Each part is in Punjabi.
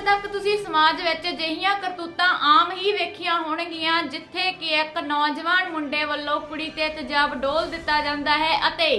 ਤੱਕ ਤੁਸੀਂ ਸਮਾਜ ਵਿੱਚ ਅਜਿਹੀਆਂ ਕਰਤੂਤਾਂ ਆਮ ਹੀ ਵੇਖੀਆਂ ਹੋਣਗੀਆਂ, ਜਿੱਥੇ ਕਿ ਇੱਕ ਨੌਜਵਾਨ ਮੁੰਡੇ ਵੱਲੋਂ ਕੁੜੀ ਤੇ ਤੇਜ਼ਾਬ ਡੋਲ ਦਿੱਤਾ ਜਾਂਦਾ ਹੈ ਅਤੇ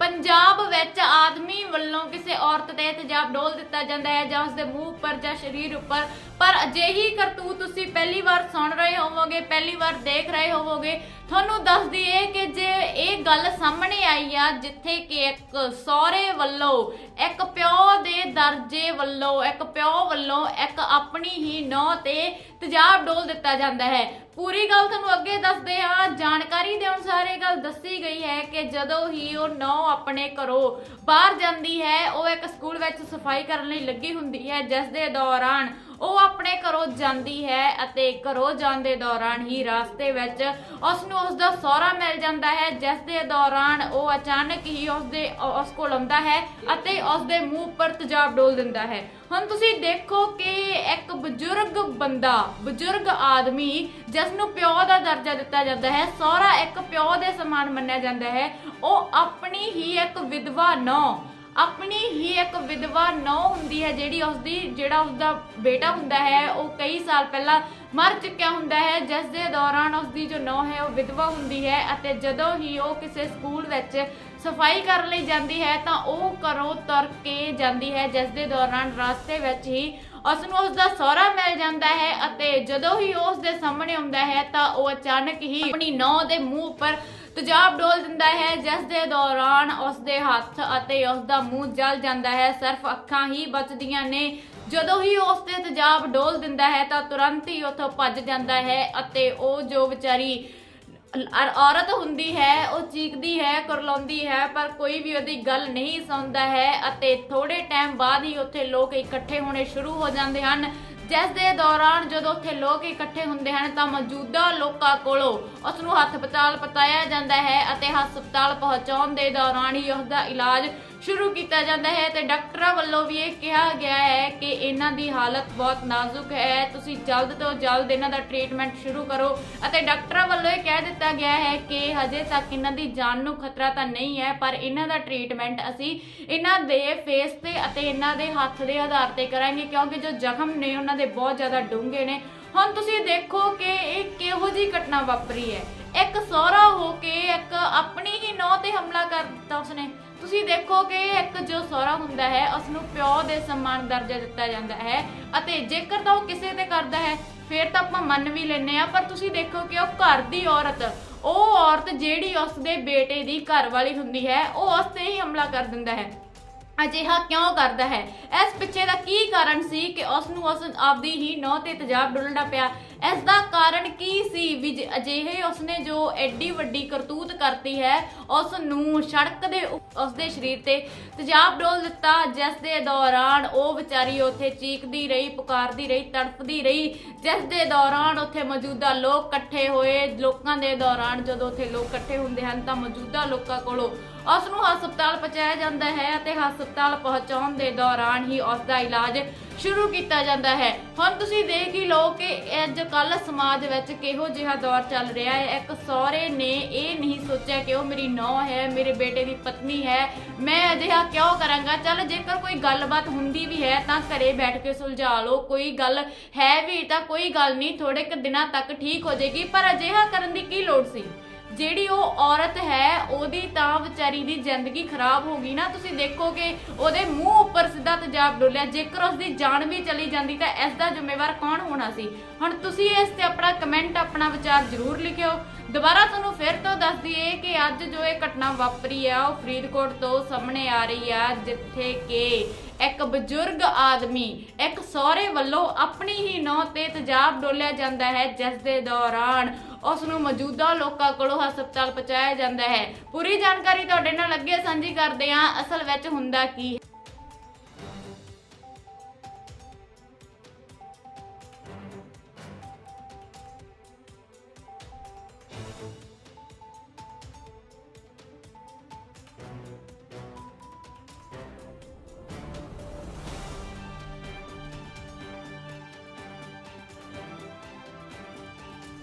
ਪੰਜਾਬ ਵਿੱਚ ਆਦਮੀ ਵੱਲੋਂ ਕਿਸੇ ਔਰਤ ਤੇ ਤੇਜ਼ਾਬ ਡੋਲ ਦਿੱਤਾ ਜਾਂਦਾ ਹੈ ਜਾਂ ਉਸਦੇ ਮੂੰਹ ਉੱਪਰ ਜਾਂ ਸਰੀਰ ਉੱਪਰ। ਪਰ ਅਜਿਹੀ ਕਰਤੂਤ ਤੁਸੀਂ ਪਹਿਲੀ ਵਾਰ ਸੁਣ ਰਹੇ ਹੋਵੋਗੇ, ਪਹਿਲੀ ਵਾਰ ਦੇਖ ਰਹੇ ਹੋਵੋਗੇ, ਤੁਹਾਨੂੰ ਦੱਸ ਦਈਏ ਕਿ ਜੇ ਇਹ ਗੱਲ ਸਾਹਮਣੇ ਆਈ ਆ, ਜਿੱਥੇ ਕਿ ਇੱਕ ਸਹੁਰੇ ਵੱਲੋਂ, ਇੱਕ ਪਿਓ ਦੇ ਦਰਜੇ ਵੱਲੋਂ, ਇੱਕ ਪਿਓ ਵੱਲੋਂ ਇੱਕ ਆਪਣੀ ਹੀ ਨੌ ਤੇ ਤੇਜ਼ਾਬ ਡੋਲ ਦਿੱਤਾ ਜਾਂਦਾ ਹੈ। ਪੂਰੀ ਗੱਲ ਤੁਹਾਨੂੰ ਅੱਗੇ ਦੱਸਦੇ ਹਾਂ। ਜਾਣਕਾਰੀ ਦੇ ਅਨੁਸਾਰ ਇਹ ਗੱਲ ਦੱਸੀ ਗਈ ਹੈ ਕਿ ਜਦੋਂ ਹੀ ਉਹ ਨੌ ਆਪਣੇ ਘਰੋਂ ਬਾਹਰ ਜਾਂਦੀ ਹੈ, ਉਹ ਇੱਕ ਸਕੂਲ ਵਿੱਚ ਸਫ਼ਾਈ ਕਰਨ ਲਈ ਲੱਗੀ ਹੁੰਦੀ ਹੈ, ਜਿਸ ਦੇ ਦੌਰਾਨ ਉਹ ਆਪਣੇ ਘਰੋਂ ਜਾਂਦੀ ਹੈ ਅਤੇ ਘਰੋਂ ਜਾਣ ਦੇ ਦੌਰਾਨ ਹੀ ਰਸਤੇ ਵਿੱਚ ਉਸ ਨੂੰ ਉਸ ਦਾ ਸਹੁਰਾ ਮਿਲ ਜਾਂਦਾ ਹੈ, ਜਿਸ ਦੇ ਦੌਰਾਨ ਉਹ ਅਚਾਨਕ ਹੀ ਉਸ ਦੇ ਉਸ ਕੋਲ ਆਉਂਦਾ ਹੈ ਅਤੇ ਉਸ ਦੇ ਮੂੰਹ ਉੱਪਰ ਤੇਜ਼ਾਬ ਡੋਲ ਦਿੰਦਾ ਹੈ। ਹੁਣ ਤੁਸੀਂ ਦੇਖੋ ਕਿ ਇੱਕ ਬਜ਼ੁਰਗ ਬੰਦਾ, ਬਜ਼ੁਰਗ ਆਦਮੀ ਜਿਸ ਨੂੰ ਪਿਓ ਦਾ ਦਰਜਾ ਦਿੱਤਾ ਜਾਂਦਾ ਹੈ, ਸਹੁਰਾ ਇੱਕ ਪਿਓ ਦੇ ਸਮਾਨ ਮੰਨਿਆ ਜਾਂਦਾ ਹੈ, ਉਹ ਆਪਣੀ ਹੀ ਇੱਕ ਵਿਧਵਾ ਨੌ ਆਪਣੀ ਹੀ ਇੱਕ ਵਿਧਵਾ ਨੌ ਹੁੰਦੀ ਹੈ ਜਿਹੜੀ ਉਸਦੀ, ਜਿਹੜਾ ਉਸਦਾ ਬੇਟਾ ਹੁੰਦਾ ਹੈ, ਉਹ ਕਈ ਸਾਲ ਪਹਿਲਾਂ ਮਰ ਚੁੱਕਿਆ ਹੁੰਦਾ ਹੈ। ਜਿਸ ਦੇ ਦੌਰਾਨ ਉਸਦੀ ਜੋ ਨੌ ਹੈ, ਉਹ ਵਿਧਵਾ ਹੁੰਦੀ ਹੈ ਅਤੇ ਜਦੋਂ ਹੀ ਉਹ ਕਿਸੇ ਸਕੂਲ ਵਿੱਚ ਸਫ਼ਾਈ ਕਰਨ ਲਈ ਜਾਂਦੀ ਹੈ, ਤਾਂ ਉਹ ਘਰੋਂ ਤੁਰ ਕੇ ਜਾਂਦੀ ਹੈ। ਜਿਸ ਦੇ ਦੌਰਾਨ ਰਸਤੇ ਵਿੱਚ ਹੀ ਉਸ ਨੂੰ ਉਸ ਦਾ ਸਹੁਰਾ ਮਿਲ ਜਾਂਦਾ ਹੈ ਅਤੇ ਜਦੋਂ ਹੀ ਉਹ ਉਸ ਦੇ ਸਾਹਮਣੇ ਆਉਂਦਾ ਹੈ, ਤਾਂ ਉਹ ਅਚਾਨਕ ਹੀ ਆਪਣੀ ਨੌ ਦੇ ਮੂੰਹ ਉੱਪਰ ਤੇਜ਼ਾਬ ਡੋਲ ਦਿੰਦਾ ਹੈ, ਜਿਸ ਦੇ ਦੌਰਾਨ ਉਸ ਦੇ ਹੱਥ ਅਤੇ ਉਸ ਦਾ ਮੂੰਹ ਜਲ ਜਾਂਦਾ ਹੈ। ਸਿਰਫ ਅੱਖਾਂ ਹੀ ਬਚਦੀਆਂ ਨੇ। ਜਦੋਂ ਹੀ ਉਸ ਤੇ ਤੇਜ਼ਾਬ ਡੋਲ ਦਿੰਦਾ ਹੈ, ਤਾਂ ਤੁਰੰਤ ਹੀ ਉੱਥੋਂ ਭੱਜ ਜਾਂਦਾ ਹੈ ਅਤੇ ਉਹ ਜੋ ਵਿਚਾਰੀ ਔਰ- ਔਰਤ ਹੁੰਦੀ ਹੈ, ਉਹ ਚੀਕਦੀ ਹੈ, ਕੁਰਲਾਉਂਦੀ ਹੈ, ਪਰ ਕੋਈ ਵੀ ਉਹਦੀ ਗੱਲ ਨਹੀਂ ਸੁਣਦਾ ਹੈ ਅਤੇ ਥੋੜੇ ਟਾਈਮ ਬਾਅਦ ਹੀ ਉੱਥੇ ਲੋਕ ਇਕੱਠੇ ਹੋਣੇ ਸ਼ੁਰੂ ਹੋ ਜਾਂਦੇ ਹਨ। ਜਿਸ ਦੇ ਦੌਰਾਨ ਜਦੋਂ ਉੱਥੇ ਲੋਕ ਇਕੱਠੇ ਹੁੰਦੇ ਹਨ ਤਾਂ ਮੌਜੂਦਾ ਲੋਕਾਂ ਕੋਲੋਂ ਉਸ ਨੂੰ ਹਸਪਤਾਲ ਪਤਾਇਆ ਜਾਂਦਾ ਹੈ ਅਤੇ ਹਸਪਤਾਲ ਪਹੁੰਚਾਉਣ ਦੇ ਦੌਰਾਨ ਹੀ ਉਸ ਦਾ ਇਲਾਜ ਸ਼ੁਰੂ ਕੀਤਾ ਜਾਂਦਾ ਹੈ ਤੇ ਡਾਕਟਰਾਂ ਵੱਲੋਂ ਵੀ ਇਹ ਕਿਹਾ ਗਿਆ ਹੈ ਕਿ ਇਹਨਾਂ ਦੀ ਹਾਲਤ ਬਹੁਤ ਨਾਜ਼ੁਕ ਹੈ। ਤੁਸੀਂ ਜਲਦ ਤੋਂ ਜਲਦ ਇਹਨਾਂ ਦਾ ਟ੍ਰੀਟਮੈਂਟ ਸ਼ੁਰੂ ਕਰੋ ਅਤੇ ਡਾਕਟਰਾਂ ਵੱਲੋਂ ਇਹ ਕਹਿ ਦਿੱਤਾ ਗਿਆ ਹੈ ਕਿ ਹਜੇ ਤੱਕ ਇਹਨਾਂ ਦੀ ਜਾਨ ਨੂੰ ਖਤਰਾ ਤਾਂ ਨਹੀਂ ਹੈ, ਪਰ ਇਹਨਾਂ ਦਾ ਟ੍ਰੀਟਮੈਂਟ ਅਸੀਂ ਇਹਨਾਂ ਦੇ ਫੇਸ ਤੇ ਅਤੇ ਇਹਨਾਂ ਦੇ ਹੱਥ ਦੇ ਆਧਾਰ ਤੇ ਕਰਾਂਗੇ ਕਿਉਂਕਿ ਜੋ ਜ਼ਖਮ ਨੇ ਉਹਨਾਂ ਦੇ ਬਹੁਤ ਜ਼ਿਆਦਾ ਡੂੰਘੇ ਨੇ। ਹੁਣ ਤੁਸੀਂ ਦੇਖੋ ਕਿ ਇਹ ਕਿਹੋ ਜੀ ਘਟਨਾ ਵਾਪਰੀ ਹੈ। ਇੱਕ ਸਹੁਰਾ ਹੋ ਕੇ ਇੱਕ ਆਪਣੀ ਹੀ ਨੌ ਤੇ ਹਮਲਾ ਕਰ ਦਿੱਤਾ ਉਸਨੇ। ਤੁਸੀਂ ਦੇਖੋ ਕਿ ਇੱਕ ਜੋ ਸਹੁਰਾ ਹੁੰਦਾ ਹੈ ਉਸ ਨੂੰ ਪਿਓ ਦੇ ਸਨਮਾਨ ਦਰਜਾ ਦਿੱਤਾ ਜਾਂਦਾ ਹੈ ਅਤੇ ਜੇਕਰ ਤਾਂ ਉਹ ਕਿਸੇ ਤੇ ਕਰਦਾ ਹੈ, ਫਿਰ ਤਾਂ ਆਪਾਂ ਮੰਨ ਵੀ ਲੈਨੇ ਆ ਪਰ ਤੁਸੀਂ ਦੇਖੋ ਕਿ ਉਹ ਘਰ ਦੀ ਔਰਤ, ਉਹ ਔਰਤ ਜਿਹੜੀ ਉਸ ਦੇ ਬੇਟੇ ਦੀ ਘਰ ਵਾਲੀ ਹੁੰਦੀ ਹੈ, ਉਹ ਉਸ ਤੇ ਹੀ ਹਮਲਾ ਕਰ ਦਿੰਦਾ ਹੈ। ਅਜਿਹਾ ਕਿਉਂ ਕਰਦਾ ਹੈ? ਇਸ ਪਿੱਛੇ ਦਾ ਕੀ ਕਾਰਨ ਸੀ ਕਿ ਉਸ ਨੂੰ ਉਸ ਆਪਦੀ ਹੀ ਨੌ ਤੇ ਤਜਾਬ ਡੁੱਲਣਾ ਪਿਆ? ਇਸ ਦਾ ਕਾਰਨ ਕੀ ਸੀ? ਵੀ ਜ- ਅਜਿਹੇ ਉਸਨੇ ਜੋ ਐਡੀ ਵੱਡੀ ਕਰਤੂਤ ਕਰਤੀ ਹੈ ਉਸ ਨੂੰ ਸੜਕ ਦੇ ਉਸ ਦੇ ਸਰੀਰ ਤੇ ਤੇਜ਼ਾਬ ਡੋਲ ਦਿੱਤਾ, ਜਿਸ ਦੇ ਦੌਰਾਨ ਉਹ ਵਿਚਾਰੀ ਉੱਥੇ ਚੀਕਦੀ ਰਹੀ, ਪੁਕਾਰਦੀ ਰਹੀ, ਤੜਫਦੀ ਰਹੀ, ਜਿਸ ਦੇ ਦੌਰਾਨ ਉੱਥੇ ਮੌਜੂਦਾ ਲੋਕ ਇਕੱਠੇ ਹੋਏ। ਲੋਕਾਂ ਦੇ ਦੌਰਾਨ ਜਦੋਂ ਉੱਥੇ ਲੋਕ ਇਕੱਠੇ ਹੁੰਦੇ ਹਨ, ਤਾਂ ਮੌਜੂਦਾ ਲੋਕਾਂ ਕੋਲੋਂ ਉਸ ਨੂੰ ਹਸਪਤਾਲ ਪਹੁੰਚਾਇਆ ਜਾਂਦਾ ਹੈ ਅਤੇ ਹਸਪਤਾਲ ਪਹੁੰਚਾਉਣ ਦੇ ਦੌਰਾਨ ਹੀ ਉਸ ਦਾ ਇਲਾਜ ਸ਼ੁਰੂ ਕੀਤਾ ਜਾਂਦਾ ਹੈ। ਹੁਣ ਤੁਸੀਂ ਦੇਖ ਹੀ ਲਓ ਕਿ ਅੱਜ ਕੱਲ ਸਮਾਜ ਵਿੱਚ ਕਿਹੋ ਜਿਹਾ ਦੌਰ ਚੱਲ ਰਿਹਾ ਹੈ। ਇੱਕ ਸਹੁਰੇ ਨੇ ਇਹ ਨਹੀਂ ਸੋਚਿਆ ਕਿ ਉਹ ਮੇਰੀ ਨੌ ਹੈ, ਮੇਰੇ ਬੇਟੇ ਦੀ ਪਤਨੀ ਹੈ, ਮੈਂ ਅਜਿਹਾ ਕਿਉਂ ਕਰਾਂਗਾ? ਚੱਲ ਜੇਕਰ ਕੋਈ ਗੱਲਬਾਤ ਹੁੰਦੀ ਵੀ ਹੈ ਤਾਂ ਘਰੇ ਬੈਠ ਕੇ ਸੁਲਝਾ ਲਓ। ਕੋਈ ਗੱਲ ਹੈ ਵੀ ਤਾਂ ਕੋਈ ਗੱਲ ਨਹੀਂ ਥੋੜੇ ਕੁ ਦਿਨਾਂ ਤੱਕ ਠੀਕ ਹੋ ਜਾਏਗੀ ਪਰ ਅਜਿਹਾ ਕਰਨ ਦੀ ਕੀ ਲੋੜ ਸੀ? ਜਿਹੜੀ ਉਹ ਔਰਤ ਹੈ, ਉਹਦੀ ਤਾਂ ਵਿਚਾਰੀ ਦੀ ਜ਼ਿੰਦਗੀ ਖਰਾਬ ਹੋ ਗਈ ਨਾ। ਤੁਸੀਂ ਦੇਖੋ ਉਹਦੇ ਮੂੰਹ ਉੱਪਰ ਸਿੱਧਾ ਤੇਜ਼ਾਬ ਡੋਲਿਆ। ਜੇਕਰ ਉਸਦੀ ਜਾਨ ਵੀ ਚਲੀ ਜਾਂਦੀ ਤਾਂ ਇਸ ਦਾ ਜ਼ਿੰਮੇਵਾਰ ਕੌਣ ਹੋਣਾ ਸੀ? ਹੁਣ ਤੁਸੀਂ ਇਸ ਤੇ ਆਪਣਾ ਕਮੈਂਟ ਆਪਣਾ ਵਿਚਾਰ ਜ਼ਰੂਰ ਲਿਖਿਓ। ਦੁਬਾਰਾ ਤੁਹਾਨੂੰ ਫਿਰ ਤੋਂ ਦੱਸ ਦਈਏ ਕਿ ਅੱਜ ਜੋ ਇਹ ਘਟਨਾ ਵਾਪਰੀ ਆ, ਉਹ ਫਰੀਦਕੋਟ ਤੋਂ ਸਾਹਮਣੇ ਆ ਰਹੀ ਆ, ਜਿੱਥੇ ਕਿ ਇੱਕ ਬਜ਼ੁਰਗ ਆਦਮੀ, ਇੱਕ ਸਹੁਰੇ ਵੱਲੋਂ ਆਪਣੀ ਹੀ ਨੌ ਤੇ ਤੇਜ਼ਾਬ ਡੋਲਿਆ ਜਾਂਦਾ ਹੈ, ਜਿਸ ਦੇ ਦੌਰਾਨ ਉਸ ਨੂੰ ਮੌਜੂਦਾ ਲੋਕਾਂ ਕੋਲੋਂ ਹਸਪਤਾਲ ਪਹੁੰਚਾਇਆ ਜਾਂਦਾ ਹੈ। ਪੂਰੀ ਜਾਣਕਾਰੀ ਤੁਹਾਡੇ ਨਾਲ ਅੱਗੇ ਸਾਂਝੀ ਕਰਦੇ ਹਾਂ। ਅਸਲ ਵਿੱਚ ਹੁੰਦਾ ਕੀ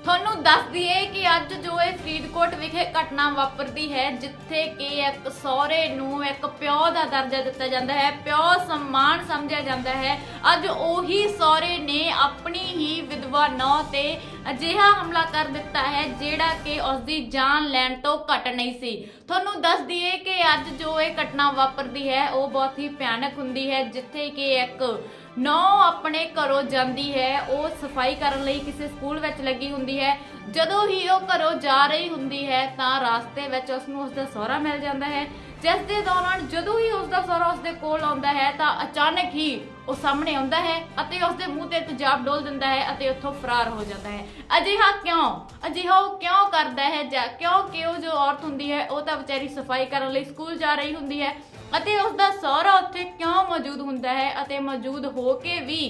ਤੁਹਾਨੂੰ ਦੱਸ ਦਈਏ ਕਿ ਅੱਜ ਜੋ ਇਹ ਫਰੀਦਕੋਟ ਵਿਖੇ ਘਟਨਾ ਵਾਪਰਦੀ ਹੈ, ਜਿੱਥੇ ਕਿ ਇੱਕ ਸਹੁਰੇ ਨੂੰ ਇੱਕ ਪਿਓ ਦਾ ਦਰਜਾ ਦਿੱਤਾ ਜਾਂਦਾ ਹੈ। ਪਿਓ ਸਨਮਾਨ ਸਮਝਿਆ ਜਾਂਦਾ ਹੈ। ਅੱਜ ਉਹੀ ਸਹੁਰੇ ਨੇ ਆਪਣੀ ਹੀ ਵਿਧਵਾ ਨੌ ਤੇ ਅਜਿਹਾ ਹਮਲਾ ਕਰ ਦਿੱਤਾ ਹੈ ਜਿਹੜਾ ਕਿ ਉਸ ਦੀ ਜਾਨ ਲੈਣ ਤੋਂ ਘੱਟ ਨਹੀਂ ਸੀ। ਤੁਹਾਨੂੰ ਦੱਸ ਦਈਏ ਕਿ ਅੱਜ ਜੋ ਇਹ ਘਟਨਾ ਵਾਪਰਦੀ ਹੈ, ਉਹ ਬਹੁਤ ਹੀ ਭਿਆਨਕ ਹੁੰਦੀ ਹੈ, ਜਿੱਥੇ ਕਿ ਇੱਕ ਨੌ ਆਪਣੇ ਘਰੋਂ ਜਾਂਦੀ ਹੈ। ਉਹ ਸਫ਼ਾਈ ਕਰਨ ਲਈ ਕਿਸੇ ਸਕੂਲ ਵਿੱਚ ਲੱਗੀ ਹੁੰਦੀ ਹੈ। ਜਦੋਂ ਹੀ ਉਹ ਘਰੋਂ ਜਾ ਰਹੀ ਹੁੰਦੀ ਹੈ, ਤਾਂ ਰਾਸਤੇ ਵਿੱਚ ਉਸ ਨੂੰ ਉਸ ਦਾ ਸਹੁਰਾ ਮਿਲ ਜਾਂਦਾ ਹੈ। ਜਿਸ ਦੇ ਦੌਰਾਨ ਜਦੋਂ ਹੀ ਉਸ ਦਾ ਸਹੁਰਾ ਉਸ ਦੇ ਕੋਲ ਆਉਂਦਾ ਹੈ ਤਾਂ ਅਚਾਨਕ ਹੀ ਉਹ ਸਾਹਮਣੇ ਆਉਂਦਾ ਹੈ ਅਤੇ ਉਸ ਦੇ ਮੂੰਹ ਤੇ ਤੇਜ਼ਾਬ ਡੋਲ ਦਿੰਦਾ ਹੈ ਅਤੇ ਉੱਥੋਂ ਫਰਾਰ ਹੋ ਜਾਂਦਾ ਹੈ। ਅਜਿਹਾ ਕਿਉਂ? ਅਜਿਹਾ ਉਹ ਕਿਉਂ ਕਰਦਾ ਹੈ? ਜਾਂ ਕਿਉਂਕਿ ਉਹ ਜੋ ਔਰਤ ਹੁੰਦੀ ਹੈ, ਉਹ ਤਾਂ ਵਿਚਾਰੀ ਸਫ਼ਾਈ ਕਰਨ ਲਈ ਸਕੂਲ ਜਾ ਰਹੀ ਹੁੰਦੀ ਹੈ ਅਤੇ ਉਸ ਦਾ ਸਹੁਰਾ ਉੱਥੇ ਕਿਉਂ ਮੌਜੂਦ ਹੁੰਦਾ ਹੈ ਅਤੇ ਮੌਜੂਦ ਹੋ ਕੇ ਵੀ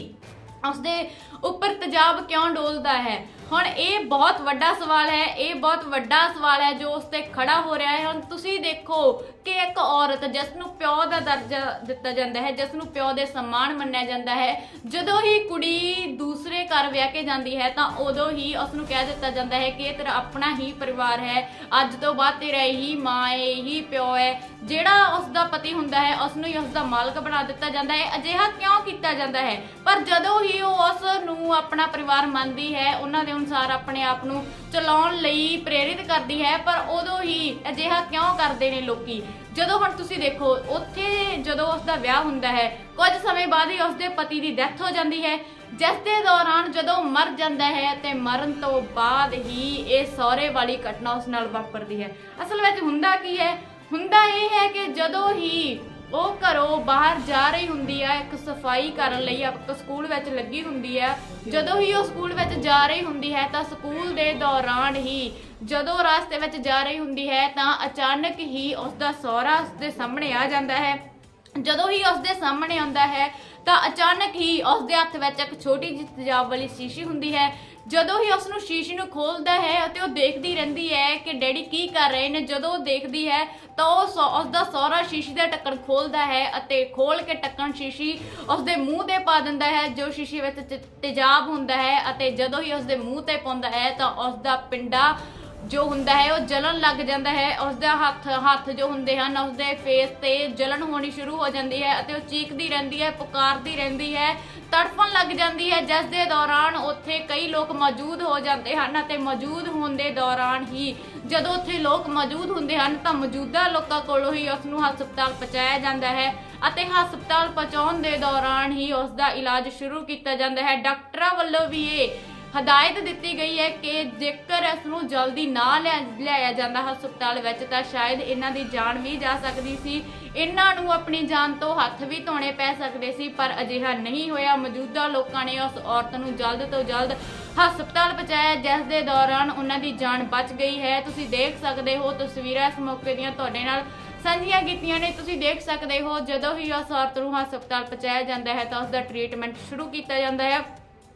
ਉਸਦੇ ਉੱਪਰ ਤੇਜ਼ਾਬ ਕਿਉਂ ਡੋਲਦਾ ਹੈ? ਹੁਣ ਇਹ ਬਹੁਤ ਵੱਡਾ ਸਵਾਲ ਹੈ, ਇਹ ਬਹੁਤ ਵੱਡਾ ਸਵਾਲ ਹੈ ਜੋ ਉਸ ਤੇ ਖੜਾ ਹੋ ਰਿਹਾ ਹੈ। ਹੁਣ ਤੁਸੀਂ ਦੇਖੋ ਕਿ ਇੱਕ ਔਰਤ ਜਿਸ ਨੂੰ ਪਿਓ ਦਾ ਦਰਜਾ ਦਿੱਤਾ ਜਾਂਦਾ ਹੈ ਜਿਸ ਨੂੰ ਪਿਓ ਦੇ ਸਨਮਾਨ ਮੰਨਿਆ ਜਾਂਦਾ ਹੈ, ਜਦੋਂ ਹੀ ਕੁੜੀ ਦੂਸਰੇ ਘਰ ਵਿਆਹ ਕੇ ਜਾਂਦੀ ਹੈ ਤਾਂ ਉਦੋਂ ਹੀ ਉਸ ਨੂੰ ਕਹਿ ਦਿੱਤਾ ਜਾਂਦਾ ਹੈ ਕਿ ਇਹ ਤੇਰਾ ਆਪਣਾ ਹੀ ਪਰਿਵਾਰ ਹੈ। ਅੱਜ ਤੋਂ ਬਾਅਦ ਤੇਰਾ ਇਹੀ ਮਾਂ ਹੈ, ਇਹੀ ਪਿਓ ਹੈ। ਜਿਹੜਾ ਉਸ ਦਾ ਪਤੀ ਹੁੰਦਾ ਹੈ ਉਸ ਨੂੰ ਹੀ ਉਸ ਦਾ ਮਾਲਕ ਬਣਾ ਦਿੱਤਾ ਜਾਂਦਾ ਹੈ। ਅਜਿਹਾ ਕਿਉਂ ਕੀਤਾ ਜਾਂਦਾ ਹੈ? ਪਰ ਜਦੋਂ ਹੀ ਉਹ ਉਸ ਨੂੰ ਆਪਣਾ ਪਰਿਵਾਰ ਮੰਨਦੀ ਹੈ, ਉਹਨਾਂ ਦੇ ਅਨੁਸਾਰ ਆਪਣੇ ਆਪ ਨੂੰ ਚਲਾਉਣ ਲਈ ਪ੍ਰੇਰਿਤ ਕਰਦੀ ਹੈ, ਪਰ ਉਦੋਂ ਹੀ ਅਜਿਹਾ ਕਿਉਂ ਕਰਦੇ ਨੇ ਲੋਕੀ? ਜਦੋਂ ਹੁਣ ਤੁਸੀਂ ਦੇਖੋ, ਉੱਥੇ ਜਦੋਂ ਉਸ ਦਾ ਵਿਆਹ ਹੁੰਦਾ ਹੈ, ਕੁਝ ਸਮੇਂ ਬਾਅਦ ਹੀ ਉਸ ਦੇ ਪਤੀ ਦੀ ਡੈਥ ਹੋ ਜਾਂਦੀ ਹੈ। ਜਿਸ ਦੇ ਦੌਰਾਨ ਜਦੋਂ ਮਰ ਜਾਂਦਾ ਹੈ ਤੇ ਮਰਨ ਤੋਂ ਬਾਅਦ ਹੀ ਇਹ ਸਹੁਰੇ ਵਾਲੀ ਘਟਨਾ ਉਸ ਨਾਲ ਵਾਪਰਦੀ ਹੈ। ਅਸਲ ਵਿੱਚ ਹੁੰਦਾ ਕੀ ਹੈ? ਹੁੰਦਾ ਇਹ ਹੈ ਕਿ ਜਦੋਂ ਹੀ ਉਹ ਘਰੋਂ ਬਾਹਰ ਜਾ ਰਹੀ ਹੁੰਦੀ ਹੈ ਇੱਕ ਸਫ਼ਾਈ ਕਰਨ ਲਈ ਇੱਕ ਸਕੂਲ ਵਿੱਚ ਲੱਗੀ ਹੁੰਦੀ ਹੈ ਜਦੋਂ ਹੀ ਉਹ ਸਕੂਲ ਵਿੱਚ ਜਾ ਰਹੀ ਹੁੰਦੀ ਹੈ ਤਾਂ ਸਕੂਲ ਦੇ ਦੌਰਾਨ ਹੀ ਜਦੋਂ ਰਸਤੇ ਵਿੱਚ ਜਾ ਰਹੀ ਹੁੰਦੀ ਹੈ ਤਾਂ ਅਚਾਨਕ ਹੀ ਉਸ ਦਾ ਸਹੁਰਾ ਉਸ ਦੇ ਸਾਹਮਣੇ ਆ ਜਾਂਦਾ ਹੈ। ਜਦੋਂ ਹੀ ਉਸ ਦੇ ਸਾਹਮਣੇ ਆਉਂਦਾ ਹੈ ਤਾਂ ਅਚਾਨਕ ਹੀ ਉਸ ਦੇ ਹੱਥ ਵਿੱਚ ਇੱਕ ਛੋਟੀ ਜਿਹੀ ਤੇਜ਼ਾਬ ਵਾਲੀ ਸ਼ੀਸ਼ੀ ਹੁੰਦੀ ਹੈ ਜਦੋਂ ਹੀ ਉਸ ਨੂੰ ਸ਼ੀਸ਼ੀ ਨੂੰ ਖੋਲਦਾ ਹੈ ਅਤੇ ਉਹ ਦੇਖਦੀ ਰਹਿੰਦੀ ਹੈ ਕਿ ਡੈਡੀ ਕੀ ਕਰ ਰਹੇ ਨੇ, ਜਦੋਂ ਉਹ ਦੇਖਦੀ ਹੈ ਤਾਂ ਉਹ ਸੌ- ਉਸ ਦਾ ਸਹੁਰਾ ਸ਼ੀਸ਼ੀ ਦਾ ਢੱਕਣ ਖੋਲਦਾ ਹੈ ਅਤੇ ਖੋਲ ਕੇ ਢੱਕਣ ਸ਼ੀਸ਼ੀ ਉਸ ਦੇ ਮੂੰਹ ਤੇ ਪਾ ਦਿੰਦਾ ਹੈ, ਜੋ ਸ਼ੀਸ਼ੇ ਵਿੱਚ ਤੇਜ਼ਾਬ ਹੁੰਦਾ ਹੈ ਅਤੇ ਜਦੋਂ ਹੀ ਉਸ ਦੇ ਮੂੰਹ ਤੇ ਪਾਉਂਦਾ ਹੈ ਤਾਂ ਉਸ ਦਾ ਪਿੰਡਾ ਜੋ ਹੁੰਦਾ ਹੈ, ਉਹ ਜਲਣ ਲੱਗ ਜਾਂਦਾ ਹੈ ਉਸ ਦਾ ਹੱਥ ਹੱਥ ਜੋ ਹੁੰਦੇ ਹਨ ਉਸ ਦੇ ਫੇਸ ਤੇ ਜਲਣ ਹੋਣੀ ਸ਼ੁਰੂ ਹੋ ਜਾਂਦੀ ਹੈ ਅਤੇ ਉਹ ਚੀਕਦੀ ਰਹਿੰਦੀ ਹੈ, ਪੁਕਾਰਦੀ ਰਹਿੰਦੀ ਹੈ, ਤੜਫਣ ਲੱਗ ਜਾਂਦੀ ਹੈ, ਜਿਸ ਦੇ ਦੌਰਾਨ ਉੱਥੇ ਕਈ ਲੋਕ ਮੌਜੂਦ ਹੋ ਜਾਂਦੇ ਹਨ ਅਤੇ ਮੌਜੂਦ ਹੋਣ ਦੇ ਦੌਰਾਨ ਹੀ ਜਦੋਂ ਉੱਥੇ ਲੋਕ ਮੌਜੂਦ ਹੁੰਦੇ ਹਨ ਤਾਂ ਮੌਜੂਦਾ ਲੋਕਾਂ ਕੋਲੋਂ ਹੀ ਉਸ ਨੂੰ ਹਸਪਤਾਲ ਪਹੁੰਚਾਇਆ ਜਾਂਦਾ ਹੈ ਅਤੇ ਹਸਪਤਾਲ ਪਹੁੰਚਾਉਣ ਦੇ ਦੌਰਾਨ ਹੀ ਉਸ ਦਾ ਇਲਾਜ ਸ਼ੁਰੂ ਕੀਤਾ ਜਾਂਦਾ ਹੈ। ਡਾਕਟਰਾਂ ਵੱਲੋਂ ਵੀ ਇਹ ਹਦਾਇਤ ਦਿੱਤੀ ਗਈ ਹੈ ਕਿ ਜੇਕਰ ਇਸ ਨੂੰ ਜਲਦੀ ਨਾ ਲਿਆਇਆ ਜਾਂਦਾ ਹਸਪਤਾਲ ਵਿੱਚ, ਤਾਂ ਸ਼ਾਇਦ ਇਹਨਾਂ ਦੀ ਜਾਨ ਵੀ ਜਾ ਸਕਦੀ ਸੀ। ਇਹਨਾਂ ਨੂੰ ਆਪਣੀ ਜਾਨ ਤੋਂ ਹੱਥ ਵੀ ਧੋਣੇ ਪੈ ਸਕਦੇ ਸੀ, ਪਰ ਅਜਿਹਾ ਨਹੀਂ ਹੋਇਆ। ਮੌਜੂਦਾ ਲੋਕਾਂ ਨੇ ਉਸ ਔਰਤ ਨੂੰ ਜਲਦ ਤੋਂ ਜਲਦ ਹਸਪਤਾਲ ਪਹੁੰਚਾਇਆ, ਜਿਸ ਦੇ ਦੌਰਾਨ ਉਹਨਾਂ ਦੀ ਜਾਨ ਬਚ ਗਈ ਹੈ। ਤੁਸੀਂ ਦੇਖ ਸਕਦੇ ਹੋ, ਤਸਵੀਰਾਂ ਇਸ ਮੌਕੇ ਦੀਆਂ ਤੁਹਾਡੇ ਨਾਲ ਸਾਂਝੀਆਂ ਕੀਤੀਆਂ ਨੇ। ਤੁਸੀਂ ਦੇਖ ਸਕਦੇ ਹੋ, ਜਦੋਂ ਹੀ ਉਸ ਔਰਤ ਨੂੰ ਹਸਪਤਾਲ ਪਹੁੰਚਾਇਆ ਜਾਂਦਾ ਹੈ, ਤਾਂ ਉਸ ਦਾ ਟ੍ਰੀਟਮੈਂਟ ਸ਼ੁਰੂ ਕੀਤਾ ਜਾਂਦਾ ਹੈ।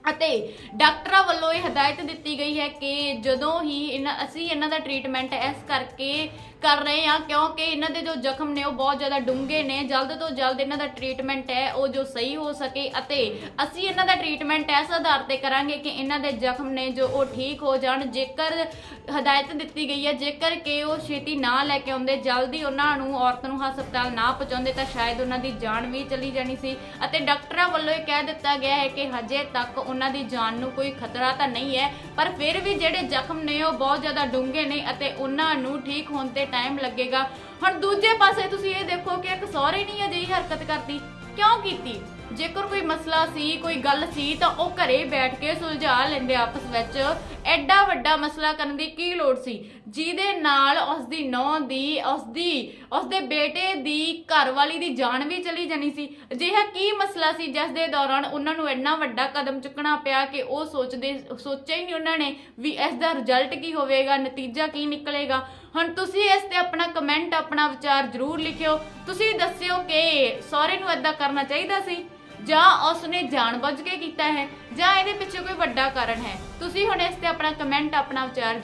ਅਤੇ ਡਾਕਟਰਾਂ ਵੱਲੋਂ ਇਹ ਹਦਾਇਤ ਦਿੱਤੀ ਗਈ ਹੈ ਕਿ ਜਦੋਂ ਹੀ ਇਹਨਾਂ ਅਸੀਂ ਇਹਨਾਂ ਦਾ ਟ੍ਰੀਟਮੈਂਟ ਇਸ ਕਰਕੇ ਕਰ ਰਹੇ ਹਾਂ, ਕਿਉਂਕਿ ਇਹਨਾਂ ਦੇ ਜੋ ਜ਼ਖਮ ਨੇ ਉਹ ਬਹੁਤ ਜ਼ਿਆਦਾ ਡੂੰਘੇ ਨੇ। ਜਲਦ ਤੋਂ ਜਲਦ ਇਹਨਾਂ ਦਾ ਟ੍ਰੀਟਮੈਂਟ ਹੈ, ਉਹ ਜੋ ਸਹੀ ਹੋ ਸਕੇ ਅਤੇ ਅਸੀਂ ਇਹਨਾਂ ਦਾ ਟ੍ਰੀਟਮੈਂਟ ਇਸ ਆਧਾਰ ਤੇ ਕਰਾਂਗੇ ਕਿ ਇਹਨਾਂ ਦੇ ਜ਼ਖਮ ਨੇ ਜੋ ਉਹ ਠੀਕ ਹੋ ਜਾਣ। ਜੇਕਰ ਹਦਾਇਤ ਦਿੱਤੀ ਗਈ ਹੈ, ਜੇਕਰ ਕਿ ਉਹ ਛੇਤੀ ਨਾ ਲੈ ਕੇ ਆਉਂਦੇ, ਜਲਦੀ ਉਹਨਾਂ ਨੂੰ, ਔਰਤ ਨੂੰ ਹਸਪਤਾਲ ਨਾ ਪਹੁੰਚਾਉਂਦੇ, ਤਾਂ ਸ਼ਾਇਦ ਉਹਨਾਂ ਦੀ ਜਾਨ ਵੀ ਚਲੀ ਜਾਣੀ ਸੀ। ਅਤੇ ਡਾਕਟਰਾਂ ਵੱਲੋਂ ਇਹ ਕਹਿ ਦਿੱਤਾ ਗਿਆ ਹੈ ਕਿ ਹਜੇ ਤੱਕ ਉਹਨਾਂ ਦੀ ਜਾਨ ਨੂੰ ਕੋਈ ਖਤਰਾ ਤਾਂ ਨਹੀਂ ਹੈ, ਪਰ ਫਿਰ ਵੀ ਜਿਹੜੇ ਜ਼ਖਮ ਨੇ, ਉਹ ਬਹੁਤ ਜ਼ਿਆਦਾ ਡੂੰਘੇ ਨੇ ਅਤੇ ਉਹਨਾਂ ਨੂੰ ਠੀਕ ਹੋਣ ਤੇ ਟਾਈਮ ਲੱਗੇਗਾ। ਹੁਣ ਦੂਜੇ ਪਾਸੇ ਤੁਸੀਂ ਇਹ ਦੇਖੋ ਕਿ ਇੱਕ ਸਹੁਰੇ ਨਹੀਂ ਅਜਿਹੀ ਹਰਕਤ ਕਰਦੀ ਕਿਉਂ ਕੀਤੀ? ਜੇਕਰ ਕੋਈ ਮਸਲਾ ਸੀ, ਕੋਈ ਗੱਲ ਸੀ, ਤਾਂ ਉਹ ਘਰੇ ਬੈਠ ਕੇ ਸੁਲਝਾ ਲੈਂਦੇ ਆਪਸ ਵਿੱਚ। ਐਡਾ ਵੱਡਾ ਮਸਲਾ ਕਰਨ ਦੀ ਕੀ ਲੋੜ ਸੀ? ਜਿਹਦੇ ਨਾਲ ਉਸ ਦੀ ਨੌਂ ਦੀ ਉਸ ਦੀ ਉਸ ਦੇ ਬੇਟੇ ਦੀ ਘਰ ਦੀ ਜਾਨ ਵੀ ਚਲੀ ਜਾਣੀ ਸੀ। ਅਜਿਹਾ ਕੀ ਮਸਲਾ ਸੀ ਜਿਸ ਦੇ ਦੌਰਾਨ ਉਹਨਾਂ ਨੂੰ ਇੰਨਾ ਵੱਡਾ ਕਦਮ ਚੁੱਕਣਾ ਪਿਆ ਕਿ ਉਹ ਸੋਚਦੇ, ਸੋਚਿਆ ਹੀ ਨਹੀਂ ਉਹਨਾਂ ਨੇ ਵੀ ਇਸ ਦਾ ਰਿਜ਼ਲਟ ਕੀ ਹੋਵੇਗਾ, ਨਤੀਜਾ ਕੀ ਨਿਕਲੇਗਾ। ਹੁਣ ਤੁਸੀਂ ਇਸ ਤੇ ਆਪਣਾ ਕਮੈਂਟ ਆਪਣਾ ਵਿਚਾਰ ਜ਼ਰੂਰ ਲਿਖਿਓ। ਤੁਸੀਂ ਦੱਸਿਓ ਕਿ ਸਹੁਰੇ ਨੂੰ ਏਦਾਂ ਕਰਨਾ ਚਾਹੀਦਾ ਸੀ? ਜਾਂ ਉਸਨੇ ਜਾਣਬੁੱਝ ਕੇ ਕੀਤਾ ਹੈ? ਜਾਂ ਇਹਦੇ ਪਿੱਛੇ ਕੋਈ ਵੱਡਾ ਕਾਰਨ ਹੈ? ਤੁਸੀਂ ਹੁਣ ਇਸ ਤੇ ਆਪਣਾ ਕਮੈਂਟ ਆਪਣਾ ਵਿਚਾਰ